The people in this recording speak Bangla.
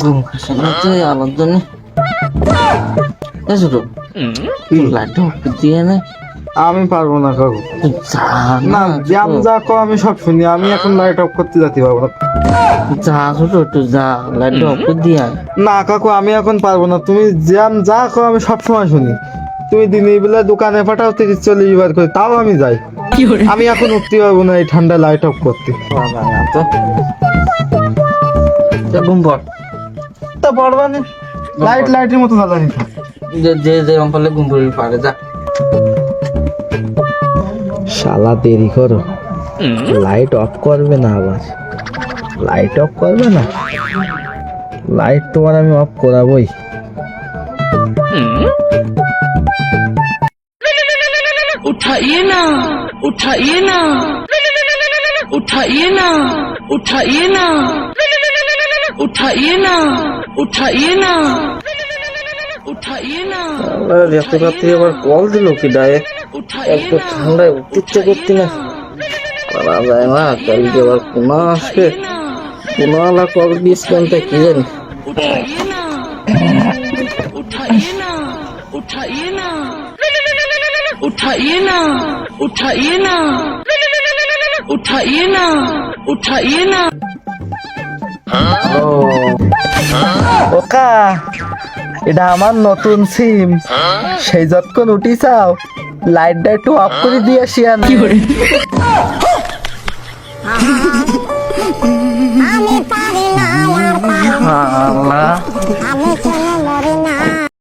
ঘুম আসে না তো আমার জন্য দিয়ে না। আমি পারব না কাকু। না জ্যাম যা কো আমি সব শুনি। আমি এখন লাইট অফ করতে যেতে পারব না যা ছোট একটু যা লাইট অফ দিয়ে আয়। না কাকু আমি এখন পারব না। তুমি জ্যাম যা কো আমি সব সময় শুনি। তুমি দিনের বেলা দোকানে পাঠাও তিরিশ চল্লিশ বার করে তাও আমি যাই। আমি এখন উঠতে পারব না এই ঠান্ডা লাইট অফ করতে। বাবা না তো পারবা না। লাইট লাইটের মতো জ্বালানি। যে যে যে পারলে ঘুম পড়বি পারে যা। শালা দেরি করো। লাইট অফ করবে না আবার। লাইট অফ করবে না? লাইট তোমার আমি অফ করাবই। उठाइए ना उठाइए ना उठाइए ना उठाइए ना उठाइए ना उठाइए ना उठाइए ना রাতে রাত্রি আবার কল দিল কি ডায়ে उठाइए একটু ना ঠান্ডায় উঠতে ইচ্ছে করতে না পারা যায় না কালকে আবার কোনা আসবে ना কোনাওয়ালা কল দিয়েছিলাম তো কি জানি उठाइए ना उठाइए ना उठाइए ना उठाइए ना उठाइए ना उठाइए ना उठाइए ना ও ওকা এটা আমার নতুন সিম সেই যতক্ষণ উঠি চাও লাইটটা একটু অফ করে দিয়ে আসি আমি আল্লাহ আমি কেন মরি না